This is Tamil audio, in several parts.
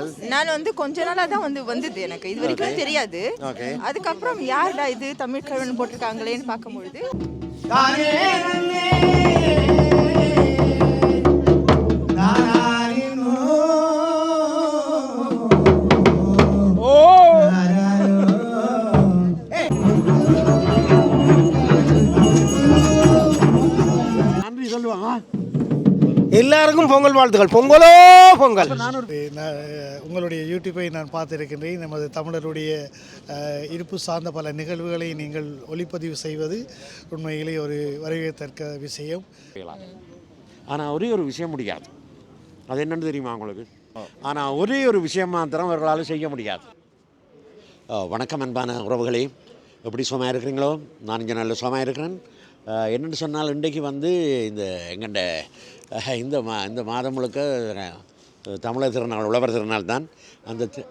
நீங்கள் நான் வந்து கொஞ்ச நாளா தான் வந்து வந்தது எனக்கு. இது வரைக்கும் தெரியாது. அதுக்கப்புறம் யாருடா இது தமிழ் கல்வன் போட்டிருக்காங்களேன்னு பார்க்கும்பொழுது. எல்லாருக்கும் பொங்கல் வாழ்த்துக்கள். பொங்கலோ பொங்கல். நான் உங்களுடைய யூடியூப்பை நான் பார்த்திருக்கின்றேன். நமது தமிழருடைய இருப்பு சார்ந்த பல நிகழ்வுகளை நீங்கள் ஒளிப்பதிவு செய்வது உண்மையிலே ஒரு வரவேற்கத்தக்க விஷயம். ஆனால் ஒரே ஒரு விஷயம் முடியாது. அது என்னன்னு தெரியுமா உங்களுக்கு? ஆனால் ஒரே ஒரு விஷயம் மாத்திரம் அவர்களால் செய்ய முடியாது. வணக்கம் அன்பான உறவுகளே. எப்படி சுகமாக இருக்கிறீங்களோ? நான் இங்கே நல்ல சுகமாக இருக்கிறேன். என்னென்னு சொன்னால் இன்றைக்கு வந்து இந்த எங்கண்ட இந்த மா இந்த மாதம் முழுக்க தமிழர் திருநாள் உழவர் திருநாள் தான். அந்த தி-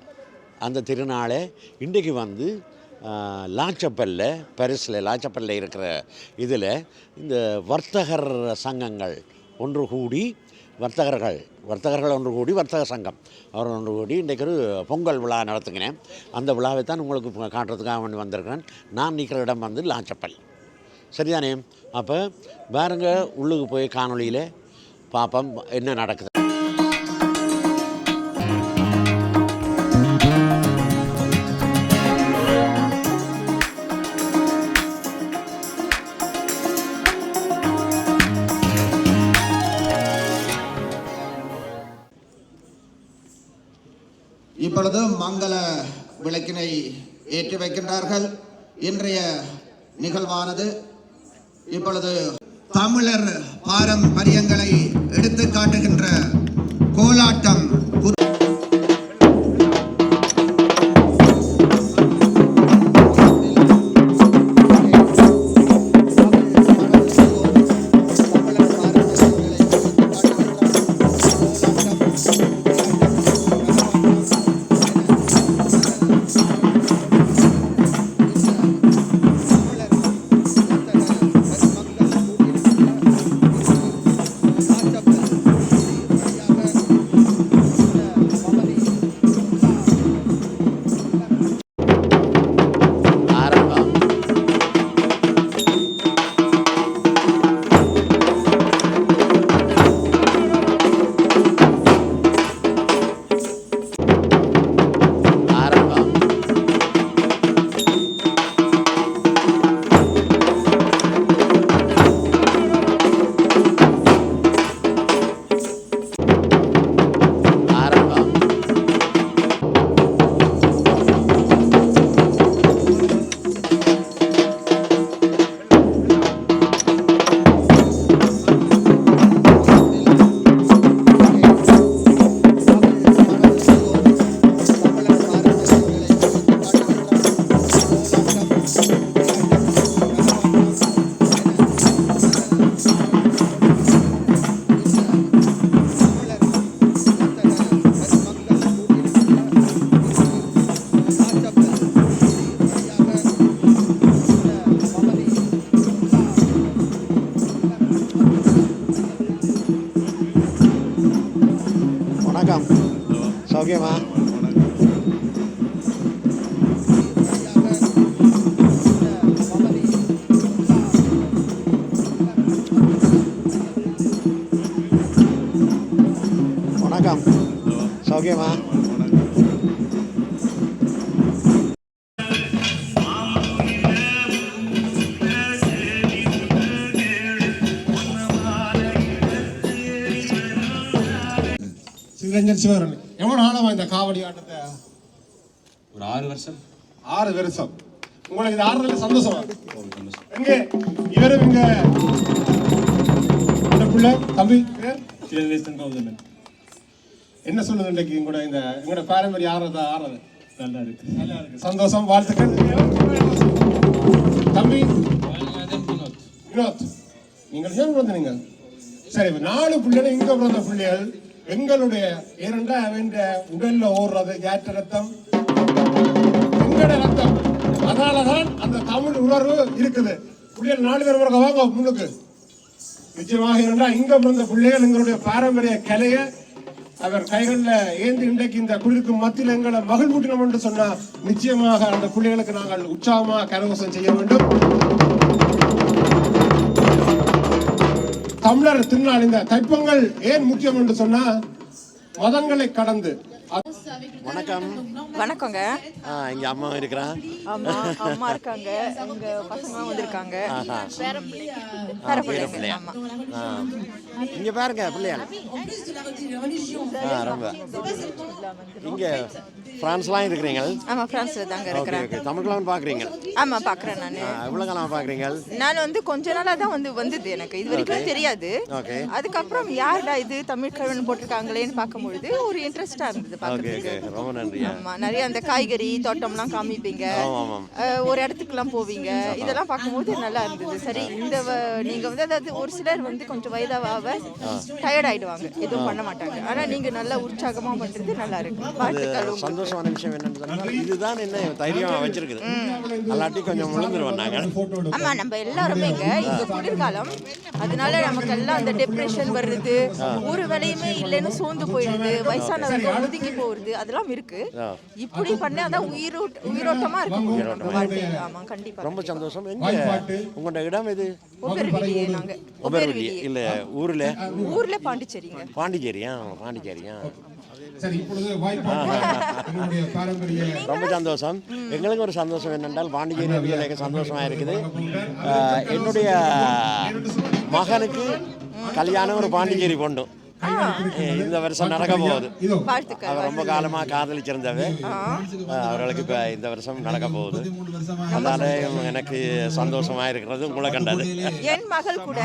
அந்த திருநாளை இன்றைக்கு வந்து லாச்சப்பல்ல பரிசில் லாச்சப்பல்ல இருக்கிற இதில் இந்த வர்த்தகர் சங்கங்கள் ஒன்று கூடி வர்த்தகர்கள் வர்த்தகர்கள் ஒன்று கூடி வர்த்தக சங்கம். அவர் ஒன்று கூடி இன்றைக்கு ஒரு பொங்கல் விழா நடத்துங்கினேன் அந்த விழாவை தான் உங்களுக்கு காட்டுறதுக்காக வேண்டி வந்திருக்கிறேன். நான் நிற்கிற இடம் வந்து லாச்சப்பல் சரிதானே? அப்போ பாருங்கள் உள்ளுக்கு போய் காணொலியில் பார்ப்போம் என்ன நடக்குது. இப்பொழுது மங்கள விளக்கினை ஏற்றி வைக்கின்றார்கள். இன்றைய நிகழ்வானது இப்பொழுது தமிழர் பாரம்பரியங்களை எடுத்து காட்டுகின்ற கோலாட்டம். சிவரஞ்சன் சிவரன் எவ்வளவு நாளமா இந்த காவடி ஆட்டத்தை? ஒரு ஆறு வருஷம். ஆறு வருஷம். உங்களுக்கு இது ஆறுதல சந்தோஷமா? எங்க? இவரும் இங்க. இந்த பிள்ளை தம்பி என்ன சொல்லுது இன்னைக்கு உங்களோட இந்த உங்களோட பாரம்பரிய ஆறுறது ஆறுறது நல்லா இருக்கு. நல்லா இருக்கு. சந்தோஷம் வாழ்த்துக்கள். தம்பி. வினோத். நீங்கள் ஏன் பிறந்தீங்க? சரி இப்ப நாலு பிள்ளைகள் இங்க பிறந்த பிள்ளைகள். எங்களுடைய இரண்டா அவன் உடல்ல ஓடுறது ஏற்ற ரத்தம். எங்கட ரத்தம்? அதனாலதான் அந்த தமிழ் உணர்வு இருக்குது. பிள்ளைகள் நாலு பேர் பிறகு வாங்க முன்னுக்கு. நிச்சயமாக இருந்தால் இங்க பிறந்த பிள்ளைகள் எங்களுடைய பாரம்பரிய கலையை அவர் கைகளில் ஏந்தி இன்றைக்கு இந்த குளிருக்கு மத்தியில் எங்களை மகிழ்வூட்டினோம் என்று சொன்னால் நிச்சயமாக அந்த பிள்ளைகளுக்கு நாங்கள் உற்சாகமாக கரகோசம் செய்ய வேண்டும். தமிழர் திருநாள் இந்த தைப்பொங்கல் ஏன் முக்கியம் என்று சொன்னா மதங்களை கடந்து. வணக்கம். வணக்கங்க. இங்கே அம்மா இருக்கிறான் அம்மா அம்மா இருக்காங்க. எங்க வந்திருக்காங்க. பேர பிள்ளைங்க. இங்கே பாருங்க பிள்ளையா? ஆ ரொம்ப. இங்கே இருக்கிறீங்க? ஆமா பிரான்ஸ்ல தாங்க இருக்கிறேன் தமிழ்லாம் பார்க்குறீங்க? ஆமா பாக்குறேன் நானு. எவ்வளோ காலம் நான் வந்து கொஞ்ச நாளா தான் வந்து வந்தது எனக்கு. இது வரைக்கும் தெரியாது. அதுக்கப்புறம் யாருடா இது தமிழ் கழவன் போட்டிருக்காங்களேன்னு பார்க்கும்பொழுது ஒரு இன்ட்ரெஸ்டா இருந்தது ஓகே பார்க்கறதுக்கு ரொம்ப நிறைய அந்த காய்கறி தோட்டம்லாம் காமிப்பீங்க. ஆமாம் ஆமாம் அஹ், ஒரு இடத்துக்குலாம் போவீங்க. இதெல்லாம் பார்க்கும்போது நல்லா இருந்தது. சரி இந்த வ- நீங்க வந்து அதாவது ஒரு சிலர் வந்து கொஞ்சம் வயதாக டயர்ட் ஆயிடுவாங்க. எதுவும் பண்ண மாட்டாங்க. ஆனா நீங்க நல்லா உற்சாகமா பண்றது நல்லா இருக்கு. வாழ்த்துக்கள் உங்களுக்கு. சந்தோஷமான விஷயம் என்னன்னு இதுதான் என்ன தைரியம் வச்சிருக்குது. அல்லாட்டி கொஞ்சம் விழுந்துருவோம் நாங்கள் ஆமா நம்ம எல்லாருமேங்க இந்த குளிர்காலம். அதனால நமக்கு எல்லாம் அந்த டிப்ரெஷன் வருது ஒரு வேலையுமே இல்லைன்னு சோர்ந்து போயிடுது. வயசானவங்க ஒதுங்கி போறது அதெல்லாம் இருக்கு. இப்படி பண்ணா அதான் உயிரோட்ட உயிரோட்டமா இருக்கு. வாழ்க்கை ஆமா கண்டிப்பா ரொம்ப சந்தோஷம். எங்க? உங்களோட இடம் இது ஒவ்வொருவிலியே நாங்க. ஒபர்வெளி இல்லை ஊரில்? ஊர்ல பாண்டிச்சேரிங்க. பாண்டிச்சேரியா பாண்டிச்சேரியா ரொம்ப சந்தோஷம். எங்களுக்கு ஒரு சந்தோஷம் என்னென்றால் பாண்டிச்சேரி சந்தோஷமாக இருக்குது. என்னுடைய மகனுக்கு கல்யாணம் ஒரு பாண்டிச்சேரி பொண்ணு. ஏ, இந்த வருஷம் நடக்க போகுது. அவர் ரொம்ப காலமாக காதலிச்சிருந்தவ. அவர்களுக்கு இப்போ இந்த வருஷம் நடக்க போகுது. அதனால எனக்கு சந்தோஷமா இருக்கிறது உங்களை கண்டது. என் மகள் கூட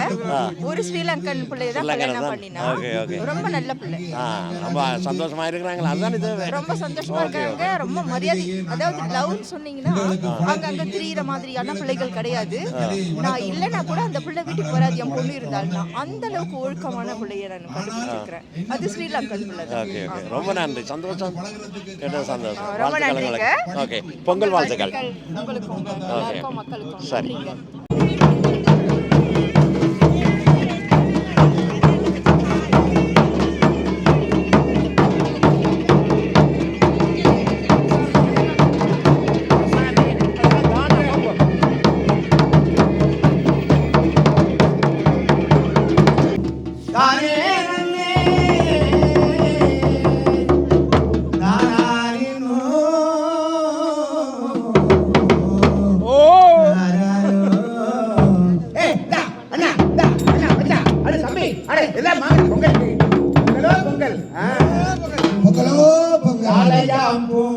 ஒரு ஸ்ரீலங்கன் பிள்ளைய தான் ஸ்ரீலங்கன் கல்யாணம் தான். பண்ணினா. Okay, okay. ரொம்ப நல்ல பிள்ளை. ஆ ரொம்ப சந்தோஷமா இருக்கிறாங்களா? அதுதான் இது ரொம்ப சந்தோஷமா இருக்காங்க. ரொம்ப மரியாதை. அதாவது லவ் சொன்னீங்கன்னா அங்க அங்க திரியிற மாதிரியான பிள்ளைகள் கிடையாது. நான் இல்லைன்னா கூட அந்த பிள்ளை வீட்டுக்கு வராது. என் பொண்ணு இருந்தாலும் அந்த அளவுக்கு ஒழுக்கமான பிள்ளைய நான் கண்டுபிடிச்சிருக்கிறேன் அது ஸ்ரீலங்கன். Okay okay. ரொம்ப நன்றி. சந்தோஷம். கேட்டது சந்தோஷம். வாழ்த்துக்கள். உங்களுக்கு ஓகே பொங்கல் வாழ்த்துக்கள். உங்களுக்கும் எல்லாருக்கும் மக்களுக்கும். சரி. நன்றிங்க. amor.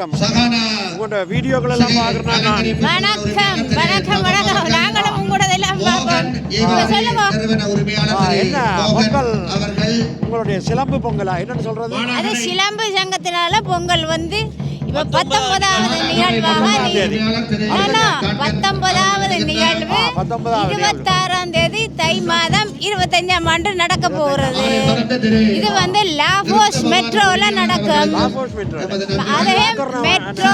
வணக்கம். சகானா. உங்களோட வீடியோக்கள் எல்லாம் பார்க்குறேன் நான் வணக்கம் வணக்கம் வணக்கம் நாங்களும் உங்களோட எல்லாம் பார்ப்போம். என்ன? பொங்கல் உங்களுடைய சிலம்பு பொங்கலா? என்னன்னு சொல்றது? அது சிலம்பு சங்கத்தினால பொங்கல் வந்து இப்ப பத்தொன்பதாவது நிகழ்வாக பத்தொன்பதாவது நிகழ்வு. இருபத்தாறாம் தேதி தை மாதம் இருபத்தஞ்சாம் ஆண்டு நடக்க போகிறது இது வந்து லாபோஸ் மெட்ரோல நடக்கும். அதே மெட்ரோ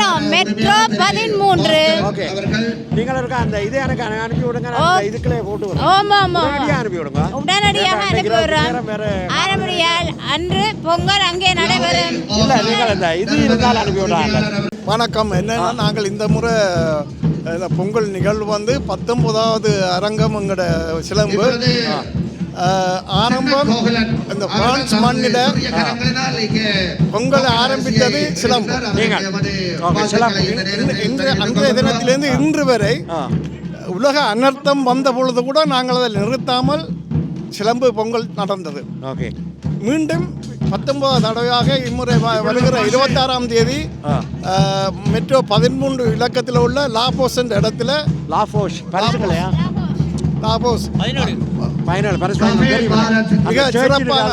நோ மெட்ரோ பதிமூன்று. உடனடியாக அனுப்பி விடுறோம். ஆரம்படியால் அன்று பொங்கல் அங்கே நடைபெறும் வணக்கம். என்னன்னா நாங்கள் இந்த முறை இந்த பொங்கல் நிகழ்வு வந்து பத்தொன்பதாவது அரங்கம் எங்கட சிலம்பு. ஆரம்பம் இந்த பிரான்ஸ் மண்ணில் பொங்கல் ஆரம்பித்தது சிலம்பு. அன்றைய தினத்திலிருந்து இன்று வரை உலக அனர்த்தம் வந்த பொழுது கூட நாங்கள் அதை நிறுத்தாமல் சிலம்பு பொங்கல் நடந்தது. ஓகே. மீண்டும் பத்தொன்பதாம் தடவையாக இம்முறை வ- வருகிற இருபத்தாறாம் தேதி மெட்ரோ பதிமூன்று இலக்கத்தில் உள்ள லாபோஸ் என்ற இடத்துல லாபோஸ்? அந்த மிக சிறப்பான.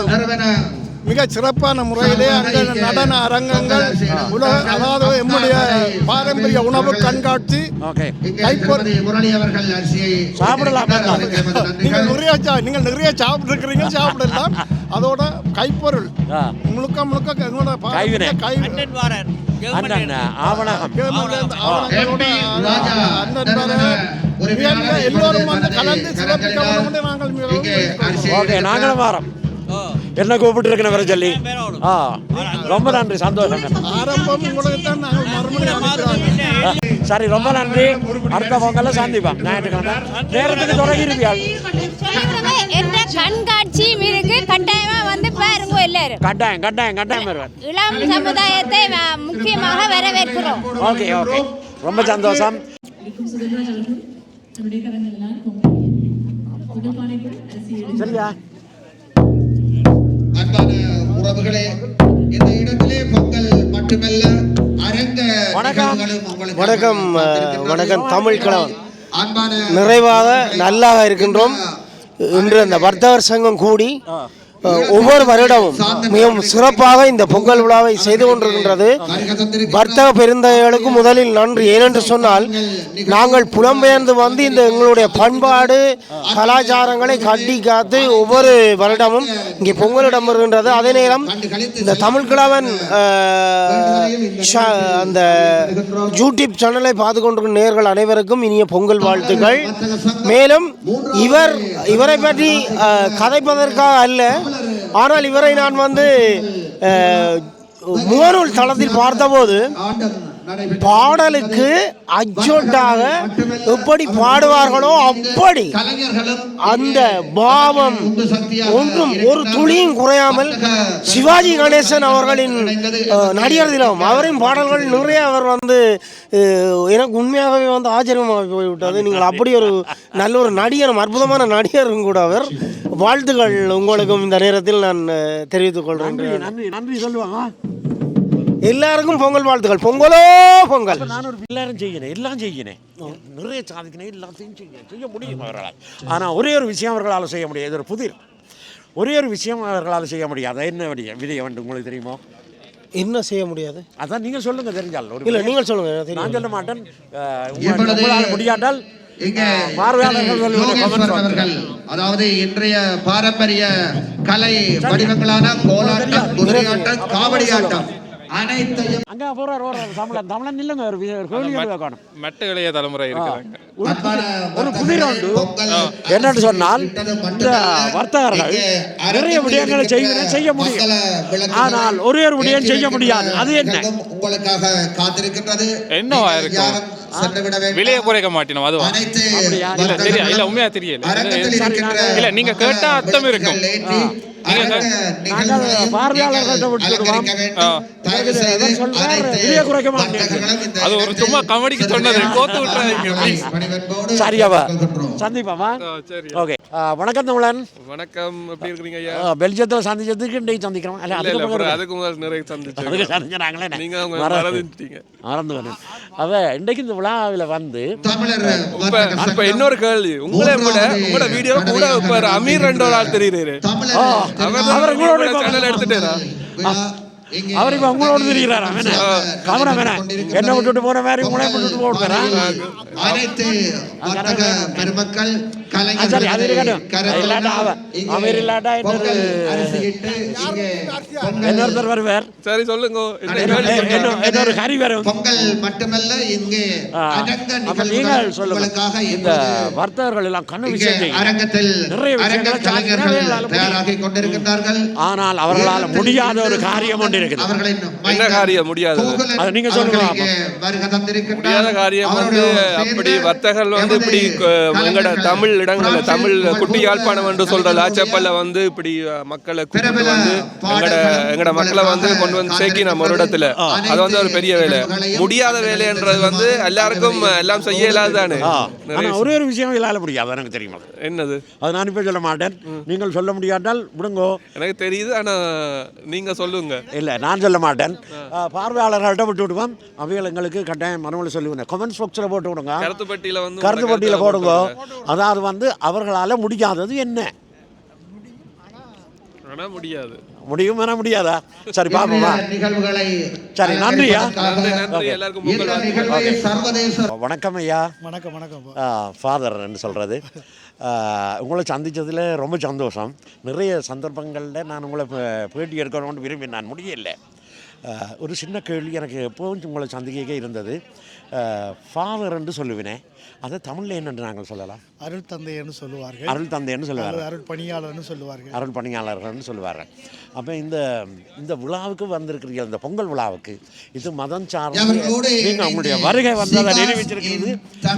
மிக சிறப்பான முறையிலே அங்கே நடன அரங்கங்கள் உலக அதாவது எம்முடைய பாரம்பரிய உணவு கண்காட்சி. சாப்பிடலாம் நீங்கள் நிறைய நீங்கள் நிறைய சாப்பிட்டுருக்கிறீங்க சாப்பிடலாம். அதோட கைப்பொருள். முழுக்க முழுக்க மிக- எல்லோரும் வந்து கலந்து சிறப்பிக்க நாங்கள் வரோம். என்ன கூப்பிட்டு இருக்கேன் வர சொல்லி? ஆ ரொம்ப நன்றி சந்தோஷம் சரி ரொம்ப நன்றி. அடுத்த பொங்கல்ல சந்திப்போம். ஞாயிற்றுக்கிழமை. நேரத்துக்கு என்ற கண்காட்சியும் இருக்கு? கட்டாயமா வந்து பாருங்க எல்லாரும். கட்டாயம் கட்டாயம் கட்டாயம் வருவேன் இளம் சமுதாயத்தை முக்கியமாக வரவேற்கிறோம். Okay okay. ரொம்ப சந்தோஷம். சரியா? உறவுகளே இந்த இடத்திலே பொங்கல் மட்டுமல்ல அரங்க வணக்கம். வணக்கம். வணக்கம், தமிழ். அன்பான நிறைவாக நல்லாக இருக்கின்றோம் இன்று அந்த வர்த்தகர் சங்கம் கூடி ஒவ்வொரு வருடமும் மிகவும் சிறப்பாக இந்த பொங்கல் விழாவை செய்து கொண்டிருக்கின்றது. வர்த்தக பெருந்தகைகளுக்கு முதலில் நன்றி. ஏனென்று சொன்னால் நாங்கள் புலம்பெயர்ந்து வந்து இந்த எங்களுடைய பண்பாடு கலாச்சாரங்களை கட்டி காத்து ஒவ்வொரு வருடமும் இங்கே பொங்கலிடம் வருகின்றது. அதே நேரம் இந்த தமிழ் கிழவன் அந்த யூடியூப் சேனலை பார்த்து கொண்டிருக்கும் நேர்கள் அனைவருக்கும் இனிய பொங்கல் வாழ்த்துக்கள். மேலும் இவர் இவரை பற்றி கதைப்பதற்காக அல்ல ஆனால் இவரை நான் வந்து முகநூல் தளத்தில் பார்த்தபோது பாடலுக்கு அஜோட்டாக எப்படி பாடுவார்களோ அப்படி அந்த பாவம் ஒன்றும் ஒரு துளியும் குறையாமல் சிவாஜி கணேசன் அவர்களின் நடிகர் தினம். அவரின் பாடல்கள் நிறைய அவர் வந்து எனக்கு உண்மையாகவே வந்து ஆச்சரியமாக போய்விட்டது. நீங்கள் அப்படி ஒரு நல்ல ஒரு நடிகரும் அற்புதமான நடிகரும் கூட அவர் வாழ்த்துக்கள் உங்களுக்கும் இந்த நேரத்தில் நான் தெரிவித்துக் கொள்கிறேன் நன்றி நன்றி சொல்லுவாங்க. எல்லாருக்கும் பொங்கல் வாழ்த்துக்கள். பொங்கலோ பொங்கல். நான் ஒரு எல்லாரும் செய்யணும் எல்லாம் செய்யணும் நிறைய சாதிக்கணும் எல்லாத்தையும் செய்யணும் செய்ய முடியும் அவர்களால்? ஆனால் ஒரே ஒரு விஷயம் அவர்களால் செய்ய முடியாது. இது ஒரு புதிர். ஒரே ஒரு விஷயம் அவர்களால் செய்ய முடியாது. என்ன விடிய விதியை வந்து உங்களுக்கு தெரியுமோ? என்ன செய்ய முடியாது? அதான் நீங்கள் சொல்லுங்க தெரிஞ்சால். ஒரு இல்லை நீங்கள் சொல்லுங்க எனக்கு தெரியும். நான் சொல்ல மாட்டேன். உங்களால் முடியாட்டால். அதாவது இன்றைய பாரம்பரிய கலை வடிவங்களான கோலாட்டம் குதிரையாட்டம் காவடி ஆட்டம் அனைத்தையும் அங்கே போகிறார் போகிறார் தமிழன் தமிழன் இல்லைங்க. ஒரு கேள்வி காணும். மட்ட இளைய தலைமுறை இருக்கிறாங்க அன்பான ஒரு புதிர் உண்டு. என்னன்னு சொன்னால் இந்த வர்த்தகர்கள் நிறைய விடயங்களை செய்ய செய்ய முடியும். ஆனால் ஒரே ஒரு விடயம் செய்ய முடியாது. அது என்ன? உங்களுக்காக காத்திருக்கின்றது. என்னவா இருக்கும்? விலையை குறைக்க மாட்டினோம் அதுவா? இல்ல தெரியும் இல்ல உண்மையா தெரியல இல்ல நீங்க கேட்டா அர்த்தம் இருக்கும். அது ஒரு சும்மா கமெடிக்கு சொன்னது. கோத்து விட்டுறாதீங்க சரியாவா. சந்திப்பாமா? சரி. ஓகே. வணக்கம் தமிழன். வணக்கம். எப்படி இருக்கிறீங்க ஐயா? பெல்ஜியத்தில் சந்திச்சதுக்கு இன்றைக்கு சந்திக்கிறோம். அல்ல அதுக்கு. அதுக்கு முதல் நிறைய சந்திச்சோம். அதுக்கு சந்திச்சாங்களே நீங்க அவங்க மறந்து மறந்துட்டீங்க. மறந்து வரேன் அவ இன்றைக்கு இந்த விழாவில் வந்து இப்ப இன்னொரு கேள்வி. உங்களை விட மூன்றாவது உங்களோட வீடியோ கூட இப்ப அமீர் ரெண்டு ஒரு ஆள் தெரியுறாரு. தமிழர் அவர் அவர் அவர் இப்ப உங்களோட திரிகிறார் கவனம் வேணா என்ன விட்டுட்டு போன மாதிரி உங்களே விட்டுட்டு போடுறான் அனைத்து வர்த்தக பெருமக்கள் அது இருக்கட்டும். அவர் இல்லாட்டா இன்னொருத்தர் வருவார். சரி சொல்லுங்க. இன்னொரு- ஹரி வரும். பொங்கல் மட்டுமல்ல இங்கே நீங்கள் இந்த வர்த்தகர்கள் எல்லாம் கண்ணு விஷயம். அரங்கத்தில் நிறைய அரங்க விஷயங்களை கலைஞர்கள் அவர்களால முடியும். தயாராகி கொண்டிருக்கின்றார்கள். ஆனால் அவர்களால் முடியாத ஒரு காரியம் ஒன்று இருக்குது என்ன காரியம் அதை நீங்க சொல்லுங்க. முடியாத காரியம் வந்து அப்படி வர்த்தகர்கள் வந்து இப்படி கலைஞர்கள் தமிழ் இடங்கள்ல தமிழ் குட்டி யாழ்ப்பாணம் என்று சொல்ற லாச்சப்பல்ல வந்து இப்படி மக்களை கூப்பிட்டு வந்து எங்கட எங்கட மக்களை வந்து கொண்டு வந்து சேர்க்கி நம்ம ஒரு இடத்துல. அது வந்து ஒரு பெரிய வேலை. முடியாத வேலைன்றது வந்து எல்லாருக்கும் எல்லாம் செய்ய ஆனா ஒரே ஒரு விஷயம் இல்லாத முடியாது. எனக்கு தெரியுமா என்னது? அது நான் இப்போ சொல்ல மாட்டேன். நீங்கள் சொல்ல முடியாட்டால் விடுங்கோ. எனக்கு தெரியுது ஆனா நீங்க சொல்லுங்க. இல்லை நான் சொல்ல மாட்டேன். பார்வையாளர்கள்ட்ட விட்டு விடுவோம். அவைகள் எங்களுக்கு கட்டாயம் மறுமொழி சொல்லுவேன் கமெண்ட்ஸ் பாக்ஸில் போட்டு விடுங்க. கருத்து பட்டியல வந்து கருத்து உங்களோட பட்டியல கருத்தை போடுங்க. அதாவது வந்து அவர்களால் முடியாதது என்ன? முடியாது. முடியும் என முடியாதா? சரி நிகழ்வுகளை சரி, நன்றியா. வணக்கம் ஐயா. வணக்கம் வணக்கம். ஃபாதர்ன்னு சொல்கிறது உங்களை சந்தித்ததில் ரொம்ப சந்தோஷம். நிறைய சந்தர்ப்பங்களில் நான் உங்களை பேட்டி எடுக்கணும்னு விரும்பி நான் முடியல. ஒரு சின்ன கேள்வி எனக்கு எப்போவும் உங்களை சந்திக்க இருந்தது. ஃபாதர் என்று சொல்லுவினே அதை தமிழில் என்னென்று நாங்கள் சொல்லலாம்? அருள் தந்தைன்னு சொல்லுவார்கள். அருள் தந்தைன்னு சொல்லுவார் அல்லது அருள் பணியாளர்னு சொல்லுவார்கள். அருள் பணியாளர்கள்னு சொல்லுவார்கள் அப்போ இந்த இந்த விழாவுக்கு வந்திருக்கிறீர்கள் இந்த பொங்கல் விழாவுக்கு இது மதம் சார்ந்த நீங்கள் உங்களுடைய வருகை வந்ததை நிரூபிச்சிருக்கிறது.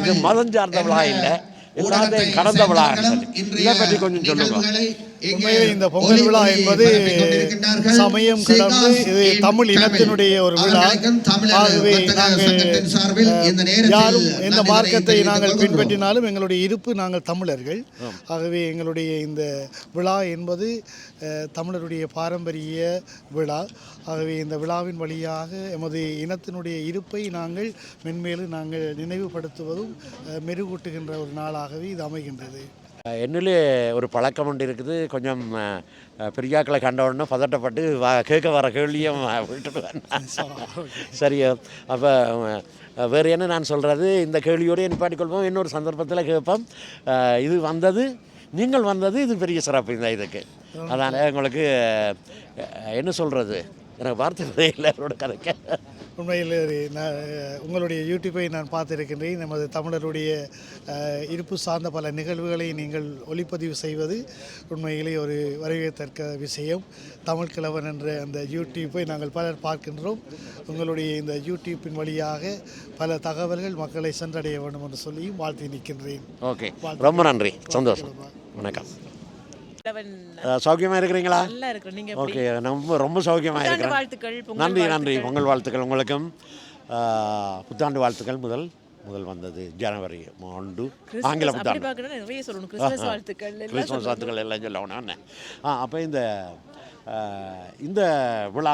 இது மதம் சார்ந்த விழா இல்லை. எல்லாத்தையும் கடந்த விழா சேர்ந்தவர்களும் இன்றைய இதை பற்றி கொஞ்சம் சொல்லுங்க. உண்மையிலே இந்த பொங்கல் விழா என்பது. சமயம் கடந்து இது தமிழ் இனத்தினுடைய ஒரு விழா. ஆகவே நாங்கள் யாரும் எந்த மார்க்கத்தை நாங்கள். பின்பற்றினாலும் எங்களுடைய இருப்பு நாங்கள் தமிழர்கள். ஆகவே எங்களுடைய இந்த விழா என்பது தமிழருடைய பாரம்பரிய விழா. ஆகவே இந்த விழாவின் வழியாக எமது இனத்தினுடைய இருப்பை நாங்கள் மென்மேலும் நாங்கள் நினைவுபடுத்துவதும் மெருகூட்டுகின்ற ஒரு நாளாகவே இது அமைகின்றது. என்னிலே ஒரு பழக்கம் ஒன்று இருக்குது. கொஞ்சம் பெரியாக்களை கண்ட உடனே பதட்டப்பட்டு வா கேட்க வர கேள்வியும் விட்டுடுவேன் சரியா அப்போ வேறு என்ன நான் சொல்கிறது இந்த கேள்வியோடு நிப்பாட்டிக்கொள்வோம் இன்னொரு சந்தர்ப்பத்தில் கேட்போம். இது வந்தது நீங்கள் வந்தது இது பெரிய சிறப்பு இந்த இதுக்கு. அதனால் உங்களுக்கு என்ன சொல்கிறது எனக்கு வார்த்தை இல்லை அவரோட கதைக்க உண்மையில் நான் உங்களுடைய யூடியூப்பை நான் பார்த்திருக்கின்றேன். நமது தமிழருடைய இருப்பு சார்ந்த பல நிகழ்வுகளை நீங்கள் ஒளிப்பதிவு செய்வது உண்மையிலே ஒரு வரவேற்கத்தக்க விஷயம். தமிழ் கிழவன் என்ற அந்த யூடியூப்பை நாங்கள் பலர் பார்க்கின்றோம். உங்களுடைய இந்த யூடியூப்பின் வழியாக பல தகவல்கள் மக்களை சென்றடைய வேண்டும் என்று சொல்லியும் வாழ்த்தி நிற்கின்றேன். ஓகே. ரொம்ப நன்றி. சந்தோஷம். வணக்கம். அஹ், சௌக்கியமா இருக்கிறீங்களா? நல்லா இருக்கிறோம் நீங்க ஓகே ரொம்ப ரொம்ப புத்தாண்டு இருக்கிறேன். வாழ்த்துக்கள், நன்றி நன்றி. பொங்கல் வாழ்த்துக்கள் உங்களுக்கும். புத்தாண்டு வாழ்த்துக்கள் முதல் முதல் வந்தது ஜனவரி ஆண்டு. ஆங்கில புத்தாண்டு. நிறைய சொல்லணும். கிறிஸ்துமஸ் வாழ்த்துக்கள் எல்லாம் சொல்லணும். வாழ்த்துக்கள் எல்லாம் சொல்லணும் என்ன? ஆ அப்போ இந்த இந்த விழா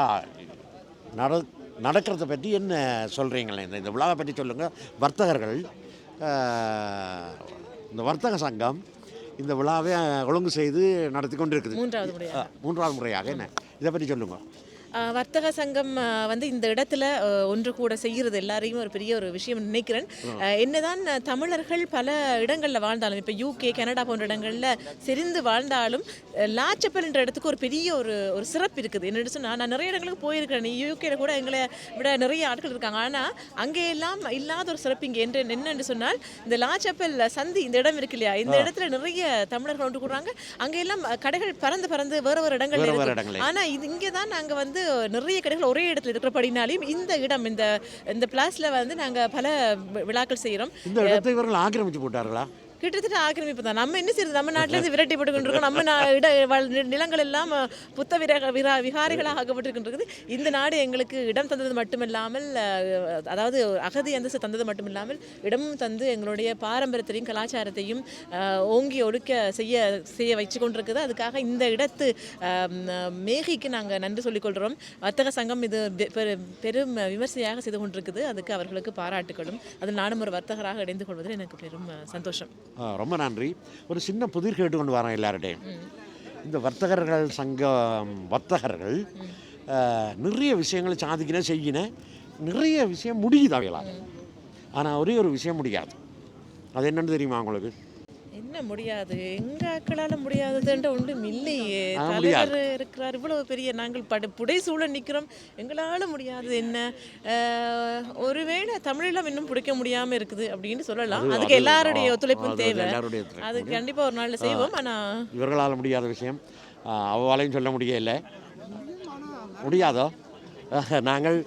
நட நடக்கிறத பற்றி என்ன சொல்கிறீங்களே இந்த இந்த விழாவை பற்றி சொல்லுங்கள் வர்த்தகர்கள் இந்த வர்த்தக சங்கம் இந்த விழாவை ஒழுங்கு செய்து நடத்தி கொண்டு இருக்குது மூன்றாவது முறையாக. ஆ, மூன்றாவது முறையாக. என்ன? இதை பற்றி சொல்லுங்க. ஆஹ் வர்த்தக சங்கம் வந்து இந்த இடத்துல ஒன்று கூட செய்கிறது எல்லாரையும் ஒரு பெரிய ஒரு விஷயம் நினைக்கிறேன். என்னதான் தமிழர்கள் பல இடங்களில் வாழ்ந்தாலும் இப்போ யூகே கனடா போன்ற இடங்களில் செறிந்து வாழ்ந்தாலும் லாச்சப்பல் என்ற இடத்துக்கு ஒரு பெரிய ஒரு ஒரு சிறப்பு இருக்குது. என்னென்னு சொன்னால் நான் நிறைய இடங்களுக்கு போயிருக்கிறேன். யூகேல கூட எங்களை விட நிறைய ஆட்கள் இருக்காங்க. ஆனால் அங்கே எல்லாம் இல்லாத ஒரு சிறப்பு இங்கே என்று என்னென்று சொன்னால் இந்த லாச்சப்பல் சந்தி இந்த இடம் இருக்கு இல்லையா? இந்த இடத்துல நிறைய தமிழர்கள் ஒன்று கூடுறாங்க. அங்கே எல்லாம் கடைகள் பறந்து பறந்து வேற வேறு இடங்கள்ல வேறு வேறு இருக்கும். இடங்கள்ல. ஆனா இது இங்கே தான் நாங்க வந்து நிறைய கடைகள் ஒரே இடத்துல இருக்கிறபடினாலையும் இந்த இடம் இந்த இந்த பிளாஸ்ல வந்து நாங்க பல விழாக்கள் செய்யறோம் இந்த இடத்தை இவர்கள் ஆக்கிரமித்து போட்டார்களா? கிட்டத்தட்ட ஆக்கிரமிப்பு தான் நம்ம என்ன செய்யறது நம்ம நாட்டில இருந்து விரட்டி போட்டுக்கிட்டு இருக்கோம் நம்ம இட நிலங்கள் எல்லாம் புத்த விரக விரா விகாரிகளாக ஆக்கப்பட்டிருக்கின்றது. இந்த நாடு எங்களுக்கு இடம் தந்தது மட்டுமில்லாமல் அதாவது அகதி அந்தஸ்து தந்தது மட்டுமில்லாமல் இடமும் தந்து எங்களுடைய பாரம்பரியத்தையும் கலாச்சாரத்தையும் ஓங்கி ஒடுக்க செய்ய செய்ய வச்சு கொண்டிருக்குது. அதுக்காக இந்த இடத்து மேகிக்கு நாங்கள் நன்றி சொல்லிக்கொள்கிறோம் வர்த்தக சங்கம் இது பெ- பெரு- பெரும் விமர்சையாக செய்து கொண்டிருக்குது. அதுக்கு அவர்களுக்கு பாராட்டுகளும் அதில் நானும் ஒரு வர்த்தகராக இணைந்து கொள்வதில் எனக்கு பெரும் சந்தோஷம். ரொம்ப நன்றி. ஒரு சின்ன புதிர் கேட்டு கொண்டு வரேன் எல்லார்டையும் இந்த வர்த்தகர்கள் சங்கம் வர்த்தகர்கள் நிறைய விஷயங்களை சாதிக்கின செய்யின நிறைய விஷயம் முடியுது அவைகளால். ஆனால் ஒரே ஒரு விஷயம் முடியாது. அது என்னென்னு தெரியுமா உங்களுக்கு? என்ன முடியாது? எங்க ஆக்களால முடியாததுன்ற ஒன்றும் இல்லையே. தலைவர் இருக்கிறார். இவ்வளவு பெரிய நாங்கள் படு புடை சூழ நிக்கிறோம். எங்களால முடியாது என்ன? ஒருவேளை தமிழெல்லாம் இன்னும் பிடிக்க முடியாம இருக்குது அப்படின்னு சொல்லலாம். அது- அதுக்கு அது- எல்லாருடைய ஒத்துழைப்பும் தேவை. அது கண்டிப்பா ஒரு நாள்ல செய்வோம். ஆனா இவர்களால் முடியாத விஷயம். ஆ, அவ்வாளையும் சொல்ல முடியல. முடியாதோ? நாங்கள்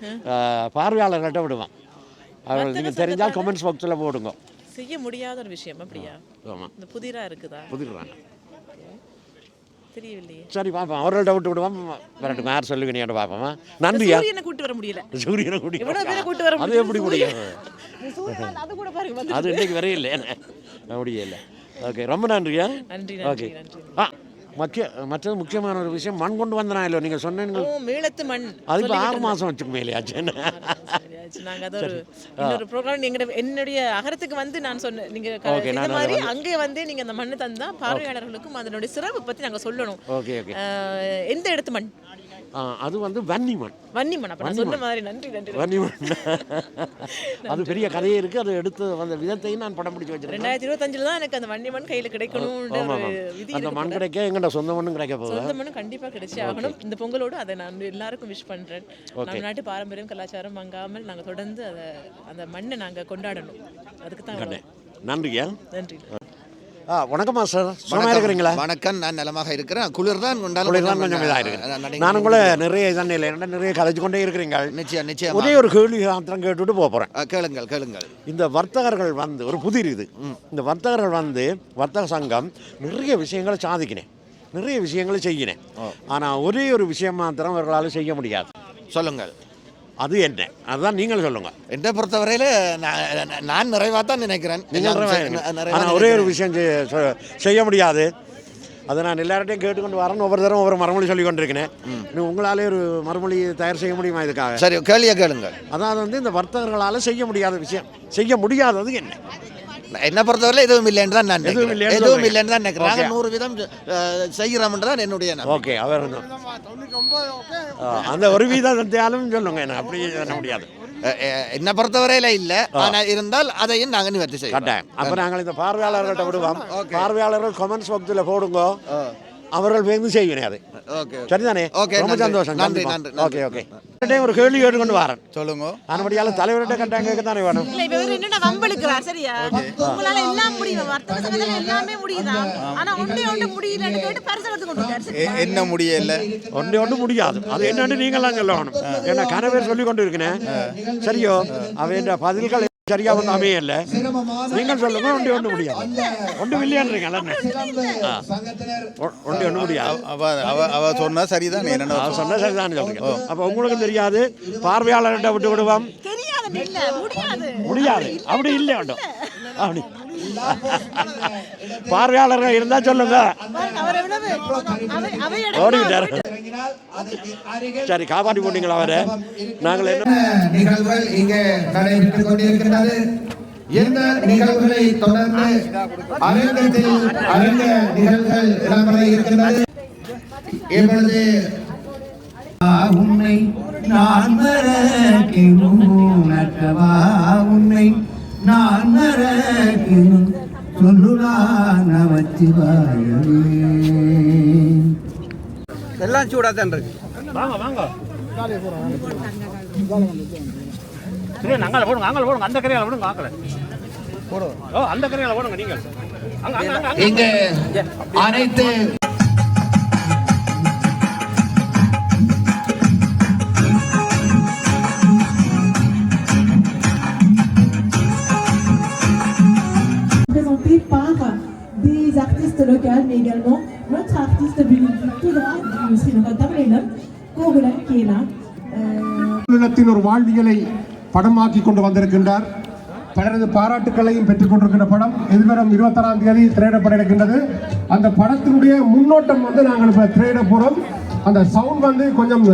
பார்வையாளர்கள்ட்ட விடுவோம். நீங்கள் தெரிஞ்சால் கமெண்ட்ஸ் பாக்ஸில் போடுங்க. செய்ய முடியாத ஒரு விஷயம் அப்படியா? ஆமாம் இந்த புதிரா இருக்குதா? புதிர்றாங்க. தெரியவில்லையே. சரி பார்ப்போம் அவர்கள்ட்ட விட்டு விடுவோம். வரட்டும். யார் சொல்லுவீங்க பார்ப்போமா நன்றியா சூரியனை கூட்டு வர முடியல. சூரியனை கூட்டி எவ்வளவு பேரை கூட்டு வர அது முடியும்? எப்படி. முடியும்? அது கூட பாருங்க அது. இன்னைக்கு வரையில்லை. முடியல. ஓகே ரொம்ப நன்றியா? நன்றி ஓகே. நன்றி நன்றி. ஆ. முக்கிய மற்றது முக்கியமான ஒரு விஷயம் மண் கொண்டு வந்தனா இல்லை நீங்கள் சொன்னீங்க ஓ மேளத்து மண். அது இப்போ ஆறு மாதம் வச்சுக்க மேலேயாச்சு என்ன சரியாச்சு. நாங்க அது ஒரு இன்னொரு ப்ரோக்ராம் எங்க என்னுடைய அகரத்துக்கு வந்து நான் சொன்னேன் நீங்க இந்த மாதிரி அங்கே வந்து நீங்க அந்த மண்ணு தந்தா பார்வையாளர்களுக்கும் அதனுடைய சிறப்பு பத்தி நாங்க சொல்லணும். ஓகே ஓகே அஹ், எந்த இடத்து மண்? அது வந்து வன்னி மண் வன்னி மண் அப்ப சொன்ன. மாதிரி நன்றி நன்றி வன்னி மண் அது பெரிய கதையே இருக்குது அதை எடுத்து அந்த விதத்தையும் நான் படம் பிடிச்சி வச்சிருக்கேன். ரெண்டாயிரத்தி இருபத்தஞ்சுல தான் எனக்கு அந்த வன்னி மண் கையில விதி அந்த மண் கிடைக்க எங்கள்கிட்ட சொந்த மண்ணும் கிடைக்க போகுது? சொந்த மண்ணும் கண்டிப்பா கிடைச்சே ஆகணும். இந்த பொங்கலோடு அதை நான் எல்லாருக்கும் விஷ் பண்றேன். நம்ம நாட்டு பாரம்பரியம் கலாச்சாரம் மங்காமல் நாங்க தொடர்ந்து அதை அந்த மண்ணை நாங்க கொண்டாடணும். அதுக்கு தான் நன்றியா நன்றி ஆ வணக்கம்மா சார் சும்மா இருக்கிறீங்களா? வணக்கம். நான் நலமாக இருக்கிறேன். குளிர் தான் கொண்டாலும் குளிர் தான் கொஞ்சம் இதாக இருக்கு நானும் கூட நிறைய இதான் இல்லை. என்ன நிறைய கதைச்சு கொண்டே இருக்கிறீங்க நிச்சயம் நிச்சயம். ஒரே ஒரு கேள்வி மாத்திரம் கேட்டுட்டு போக போகிறேன் கேளுங்கள் கேளுங்கள். இந்த வர்த்தகர்கள் வந்து ஒரு புதிர் இது. இந்த வர்த்தகர்கள் வந்து வர்த்தக சங்கம் நிறைய விஷயங்களை சாதிக்கினேன். நிறைய விஷயங்களை செய்யினேன். ஆனால் ஒரே ஒரு விஷயம் மாத்திரம் அவர்களால் செய்ய முடியாது. சொல்லுங்கள். அது என்ன? அதுதான் நீங்கள் சொல்லுங்க. என்னை பொறுத்தவரையில் நான் நான் நிறைவாக தான் நினைக்கிறேன் ஒரே ஒரு. விஷயம் செய்ய- முடியாது. அதை நான் எல்லார்ட்டையும் கேட்டுக்கொண்டு வரேன் ஒவ்வொரு தரம் ஒவ்வொரு மறுமொழி சொல்லி கொண்டிருக்கிறேன் உங்களாலே ஒரு மறுமொழி தயார் செய்ய முடியுமா இதுக்காக? சரி கேள்வியை கேளுங்கள். அதாவது வந்து இந்த வர்த்தகர்களால் செய்ய முடியாத விஷயம். செய்ய முடியாதது என்ன? என்னை பொறுத்தவரையில் எதுவும் இல்லைன்னு தான் நான் எதுவும். இல்லைன்னு எதுவும். இல்லைன்னு தான் நினைக்கிறேன். நாங்கள் Okay. நூறு வீதம் அஹ், செய்கிறோம்னு தான் என்னுடைய. ஓகே அவர் அந்த ஒரு வீதத்தையாலும் சொல்லுங்க என்ன அப்படி சொல்ல முடியாது. என்னை பொறுத்தவரையில் இல்லை. ஆனால் இருந்தால் அதையும் நாங்கள் நிவர்த்தி செய்வோம். கட்டாயம். அப்போ நாங்கள் இந்த பார்வையாளர்கள்ட்ட விடுவோம். பார்வையாளர்கள் கமெண்ட்ஸ் பாக்ஸில் போடுங்க. அவர்கள் பேருந்து செய்யணும் அது. ஓகே சரிதானே? Okay, ரொம்ப. சந்தோஷம். நன்றி. நன்றி. ஓகே ஓகே எல்லார்ட்டையும் ஒரு கேள்வி கேட்டுக்கொண்டு வரேன். சொல்லுங்க. ஆனபடியால் தலைவர்கிட்ட கட்டாயம் கேட்க தானே வேணும்? இல்ல இவரு என்னடா வம்பளுக்குறார் சரியா? உங்களால எல்லாம் முடியும்? வர்த்தக சங்கத்துல எல்லாமே முடியுதா? ஆனா ஒண்ணே ஒண்ணு முடியலன்னு கேட்டு பரிசலத்து கொண்டு? என்ன முடியல? ஒன்றே ஒன்று முடியாது. அது என்னன்னு நீங்களாம் சொல்லணும். ஏன்னா கனவேர் சொல்லி கொண்டு இருக்கிறேன் சரியோ? அவன் பதில்கள் சரியா ஒன்றும் அமையல நீங்கள் சொல்லுங்க ஒன்றே ஒன்று முடியாது. ஒன்று இல்லையான்றீங்க ஒன்றே ஒன்று முடியாது. அவ சொன்னா சரிதான்? என்ன சொன்ன சரிதான் சொல்றீங்க. அப்போ உங்களுக்கு தெரியாது. பார்வையாளர்கிட்ட விட்டு விடுவோம் தெரியாது இல்ல. முடியாது. முடியாது. அப்படி இல்லை. ஒன்றும் அப்படி. பார்வையாளர்கள் இருந்தா சொல்லுங்க. ஓடிவிட்டார் சரி காப்பாற்றி போட்டீங்களா அவரை? நாங்கள் என்ன நிகழ்வுகள் இங்கே நடைபெற்றுக் கொண்டிருக்கின்றது. இந்த நிகழ்வுகளை தொடர்ந்து அரங்கத்தில் அரங்க நிகழ்வுகள் இடம்பெற இருக்கின்றது. இப்பொழுது உன்னை நான் மறக்கினும் உன்னை நான் மறக்கினும் சொல்லுலா நமச்சிவாயவே எல்லாம் சூடா தான் இருக்கு. வாங்க வாங்க. நாங்கள் போடுங்க அங்கே போடுங்க அந்த கரையால் போடுங்க ஆக்கல போடுங்க ஓ அந்த கரையால் போடுங்க நீங்கள் அங்க அனைத்து également notre artiste droit du Sri Lanka Tamil Kogulan Kela. தமிழத்தின் ஒரு வாழ்வியலை படமாக்கி கொண்டு வந்திருக்கின்றார். பலரது பாராட்டுக்களையும் பெற்றுக் கொண்டிருக்கின்ற படம் எதிர்வரும் இருபத்தாறாம் தேதி திரையிடப்பட இருக்கின்றது. அந்த படத்தினுடைய முன்னோட்டம் வந்து நாங்கள் இப்போ திரையிட போகிறோம் அந்த சவுண்ட் வந்து கொஞ்சம்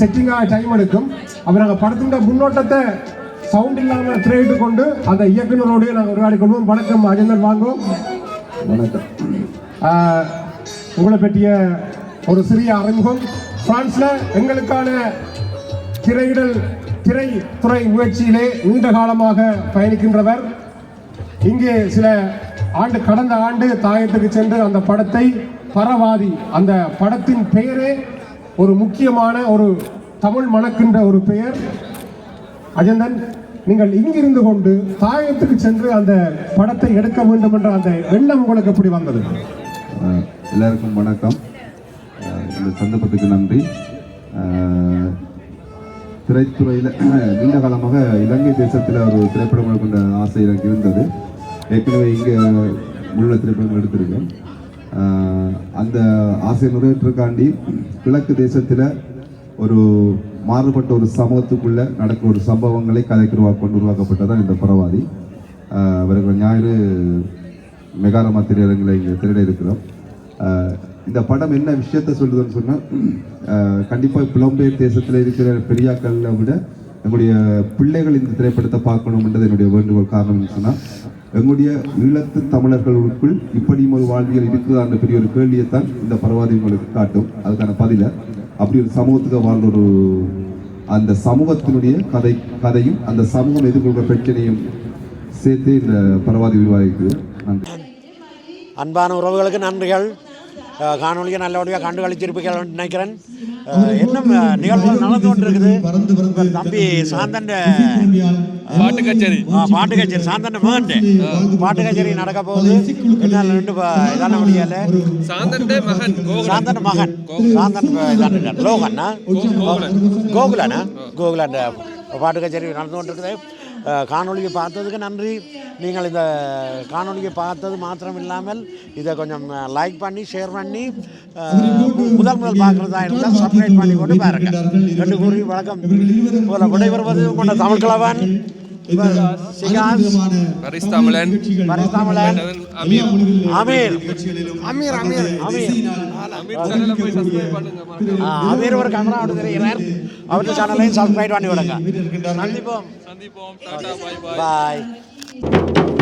செட்டிங்காக டைம் எடுக்கும். அப்போ நாங்கள் படத்தினுடைய முன்னோட்டத்தை சவுண்ட் இல்லாமல் திரையிட்டு கொண்டு அந்த இயக்குனரோடய நாங்கள் உரையாடி கொள்வோம். வணக்கம் அஜந்தன் வாங்குவோம் வணக்கம். உங்களை பற்றிய ஒரு சிறிய அறிமுகம். பிரான்ஸில் எங்களுக்கான திரையிடல் திரைத்துறை முயற்சியிலே நீண்ட காலமாக பயணிக்கின்றவர். இங்கே சில ஆண்டு கடந்த ஆண்டு தாயத்துக்கு சென்று அந்த படத்தை பரவாதி அந்த படத்தின் பெயரே ஒரு முக்கியமான ஒரு தமிழ் மணக்கின்ற ஒரு பெயர். அஜந்தன் நீங்கள் இங்கிருந்து கொண்டு தாயத்துக்கு சென்று அந்த படத்தை எடுக்க வேண்டும் என்ற அந்த எண்ணம் உங்களுக்கு எப்படி வந்தது? எல்லாருக்கும் வணக்கம். இந்த சந்தர்ப்பத்துக்கு நன்றி. திரைத்துறையில் நீண்ட காலமாக இலங்கை தேசத்தில் ஒரு திரைப்படம் எடுக்கின்ற ஆசை எனக்கு இருந்தது. ஏற்கனவே இங்கே உள்ள திரைப்படங்கள் எடுத்திருக்கேன். அந்த ஆசை நிறைவேற்றுக்காண்டி கிழக்கு தேசத்தில் ஒரு மாறுபட்ட ஒரு சமூகத்துக்குள்ளே நடக்கிற ஒரு சம்பவங்களை கதைக்கு கொண்டு உருவாக்கப்பட்டதான் இந்த பரவாதி. அஹ் வருகிற ஞாயிறு மெகாரமா திரையரங்கில் இங்கே திரையிட இருக்கிறோம். இந்த படம் என்ன விஷயத்த சொல்லுதுன்னு சொன்னால் கண்டிப்பாக புலம்பெயர் தேசத்தில் இருக்கிற பெரியாக்களை விட எங்களுடைய பிள்ளைகள் இந்த திரைப்படத்தை பார்க்கணும்ன்றது என்னுடைய வேண்டுகோள் காரணம்னு சொன்னால் எங்களுடைய ஈழத்து தமிழர்களுக்குள் இப்படியும் ஒரு வாழ்வியல் அந்த பெரிய ஒரு கேள்வியைத்தான் இந்த பரவாதி உங்களுக்கு காட்டும். அதுக்கான பதிலை அப்படி ஒரு சமூகத்துக்கு வாழ்ந்த ஒரு அந்த சமூகத்தினுடைய கதை கதையும் அந்த சமூகம் எதிர்கொள்கிற பிரச்சனையும் சேர்த்து இந்த பரவாதி உருவாகிக்குது நன்றி அன்பான உறவுகளுக்கு நன்றிகள். அஹ், காணொளியை நல்லபடியாக கண்டு கழிச்சிருப்பீர்கள் நினைக்கிறேன். அஹ், நிகழ்வுகள் நடந்து கொண்டிருக்குது. தம்பி சாந்தன் பாட்டு கச்சேரி. பாட்டு கச்சேரி. சாந்தன் மகன் பாட்டு கச்சேரி நடக்க போகுது. என்னால் ரெண்டு இதான முடியல. சாந்தன்டே மகன். சாந்தன் மகன். சாந்தன் இதான லோகண்ணா கோகுலனா. கோகுலன். பாட்டு கச்சேரி நடந்து கொண்டிருக்குது. அஹ், காணொளியை பார்த்ததுக்கு நன்றி. நீங்கள் இந்த காணொளியை பார்த்தது மாத்திரம் இல்லாமல் இதை கொஞ்சம் லைக் பண்ணி ஷேர் பண்ணி முதல் முதல் பார்க்குறதா இருந்தால் சப்ஸ்கிரைப் பண்ணி கொண்டு பாருங்க. ரெண்டு கூறி வழக்கம். போல விடைபெறுவது உங்களோட தமிழ் கலவான். சிகாஸ் பரிஸ் தமிழன் பரிஸ் தமிழன் அமீர். அமீர். அமீர் அமீர். அமீர். அமீர் சேனலை போய் சப்ஸ்கிரைப் பண்ணுங்க ஆ, அமீர் ஒரு கேமரா ஓடு தெரிகிறார் அவருடைய சேனலையும் சப்ஸ்கிரைப் பண்ணி விடுங்க. சந்திப்போம். சந்திப்போம். பாய். பாய்.